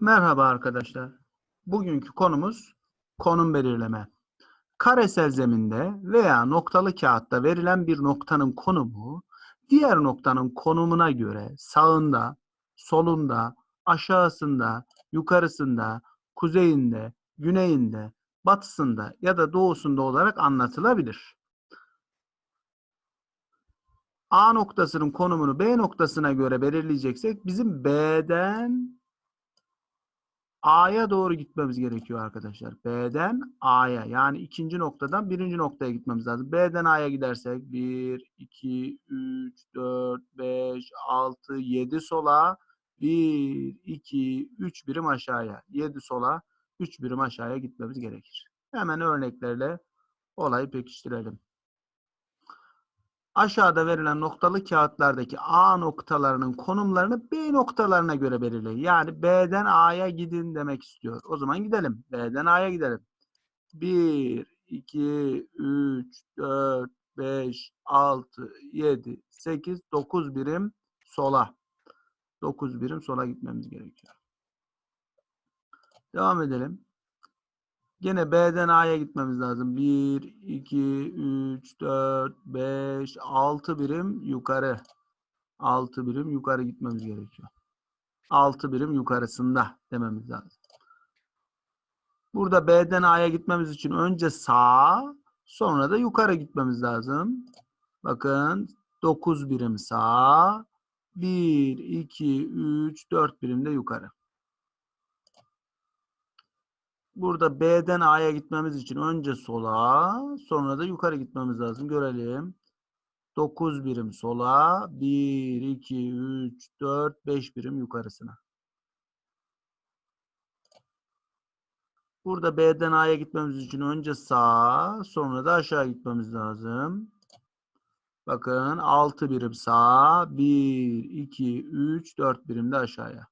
Merhaba arkadaşlar. Bugünkü konumuz konum belirleme. Karesel zeminde veya noktalı kağıtta verilen bir noktanın konumu diğer noktanın konumuna göre sağında, solunda, aşağısında, yukarısında, kuzeyinde, güneyinde, batısında ya da doğusunda olarak anlatılabilir. A noktasının konumunu B noktasına göre belirleyeceksek bizim B'den A'ya doğru gitmemiz gerekiyor arkadaşlar. B'den A'ya yani ikinci noktadan birinci noktaya gitmemiz lazım. B'den A'ya gidersek 1, 2, 3, 4, 5, 6, 7 sola 1, 2, 3 birim aşağıya. 7 sola 3 birim aşağıya gitmemiz gerekir. Hemen örneklerle olayı pekiştirelim. Aşağıda verilen noktalı kağıtlardaki A noktalarının konumlarını B noktalarına göre belirleyin. Yani B'den A'ya gidin demek istiyor. O zaman gidelim. B'den A'ya gidelim. 1, 2, 3, 4, 5, 6, 7, 8, 9 birim sola. 9 birim sola gitmemiz gerekiyor. Devam edelim. Gene B'den A'ya gitmemiz lazım. 1, 2, 3, 4, 5, 6 birim yukarı. 6 birim yukarı gitmemiz gerekiyor. 6 birim yukarısında dememiz lazım. Burada B'den A'ya gitmemiz için önce sağa, sonra da yukarı gitmemiz lazım. Bakın 9 birim sağa, 1, 2, 3, 4 birim de yukarı. Burada B'den A'ya gitmemiz için önce sola, sonra da yukarı gitmemiz lazım. Görelim. 9 birim sola, 1, 2, 3, 4, 5 birim yukarısına. Burada B'den A'ya gitmemiz için önce sağa, sonra da aşağı gitmemiz lazım. Bakın 6 birim sağa, 1, 2, 3, 4 birim de aşağıya.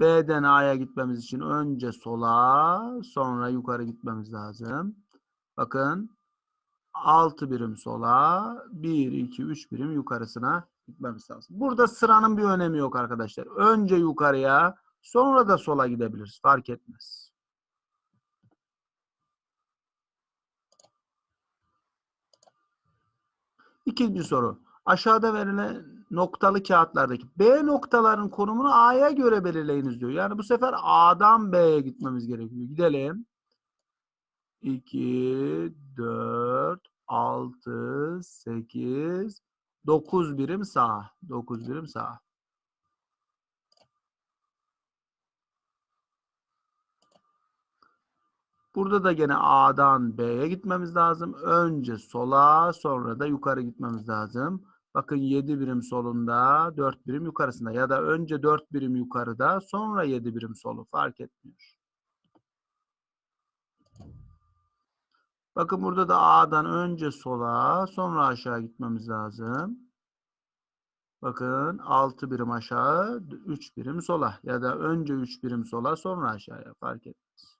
B'den A'ya gitmemiz için önce sola, sonra yukarı gitmemiz lazım. Bakın 6 birim sola, 1, 2, 3 birim yukarısına gitmemiz lazım. Burada sıranın bir önemi yok arkadaşlar. Önce yukarıya, sonra da sola gidebiliriz. Fark etmez. İkinci soru. Aşağıda verilen noktalı kağıtlardaki B noktaların konumunu A'ya göre belirleyiniz diyor. Yani bu sefer A'dan B'ye gitmemiz gerekiyor. Gidelim. 2, 4, 6, 8, 9 birim sağ. 9 birim sağ. Burada da gene A'dan B'ye gitmemiz lazım. Önce sola sonra da yukarı gitmemiz lazım. Bakın 7 birim solunda 4 birim yukarısında ya da önce 4 birim yukarıda sonra 7 birim solu fark etmiyor. Bakın burada da A'dan önce sola sonra aşağı gitmemiz lazım. Bakın 6 birim aşağı 3 birim sola ya da önce 3 birim sola sonra aşağıya fark etmez.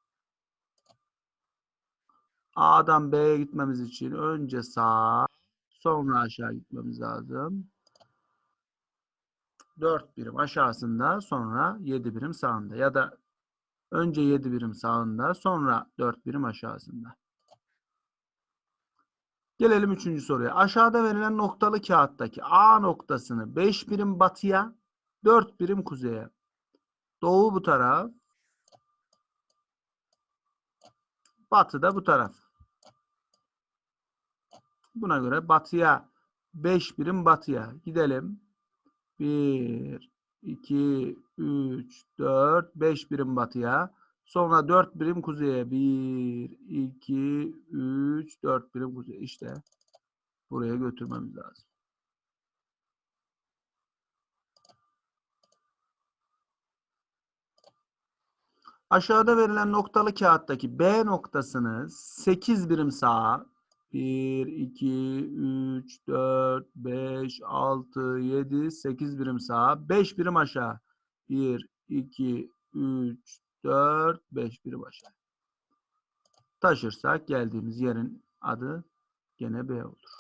A'dan B'ye gitmemiz için önce sağa, sonra aşağı gitmemiz lazım. 4 birim aşağısında, sonra 7 birim sağında ya da önce 7 birim sağında, sonra 4 birim aşağısında. Gelelim üçüncü soruya. Aşağıda verilen noktalı kağıttaki A noktasını 5 birim batıya, 4 birim kuzeye. Doğu bu taraf. Batı da bu taraf. Buna göre batıya 5 birim batıya gidelim. 1, 2, 3, 4, 5 birim batıya. Sonra 4 birim kuzeye. 1, 2, 3, 4 birim kuzeye. İşte buraya götürmemiz lazım. Aşağıda verilen noktalı kağıttaki B noktasını 8 birim sağa, 1, 2, 3, 4, 5, 6, 7, 8 birim sağa, 5 birim aşağı. 1, 2, 3, 4, 5 birim aşağı. Taşırsak geldiğimiz yerin adı gene B olur.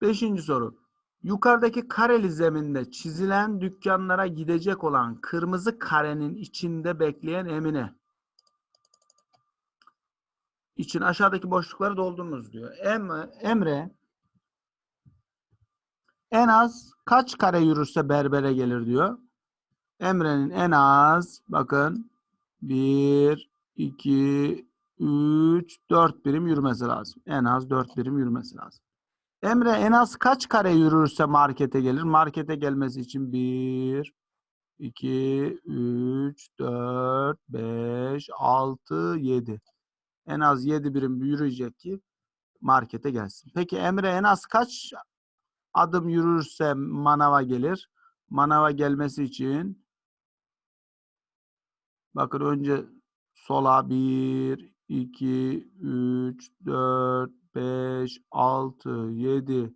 Beşinci soru. Yukarıdaki kareli zeminde çizilen dükkanlara gidecek olan kırmızı karenin içinde bekleyen Emine. İçin aşağıdaki boşlukları doldurunuz diyor. Em- Emre en az kaç kare yürürse berbere gelir diyor. Emre'nin en az bakın 1, 2, 3, 4 birim yürümesi lazım. En az 4 birim yürümesi lazım. Emre en az kaç kare yürürse markete gelir? Markete gelmesi için 1, 2, 3, 4, 5, 6, 7. En az 7 birim yürüyecek ki markete gelsin. Peki Emre en az kaç adım yürürse manava gelir? Manava gelmesi için bakın önce sola 1, 2, 3, 4, 5, 6, 7,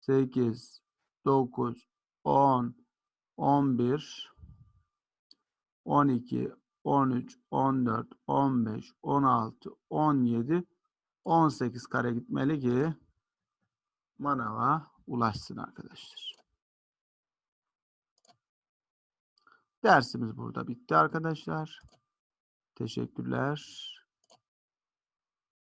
8, 9, 10, 11, 12, 13, 14, 15, 16, 17, 18 kare gitmeli ki manava ulaşsın arkadaşlar. Dersimiz burada bitti arkadaşlar. Teşekkürler.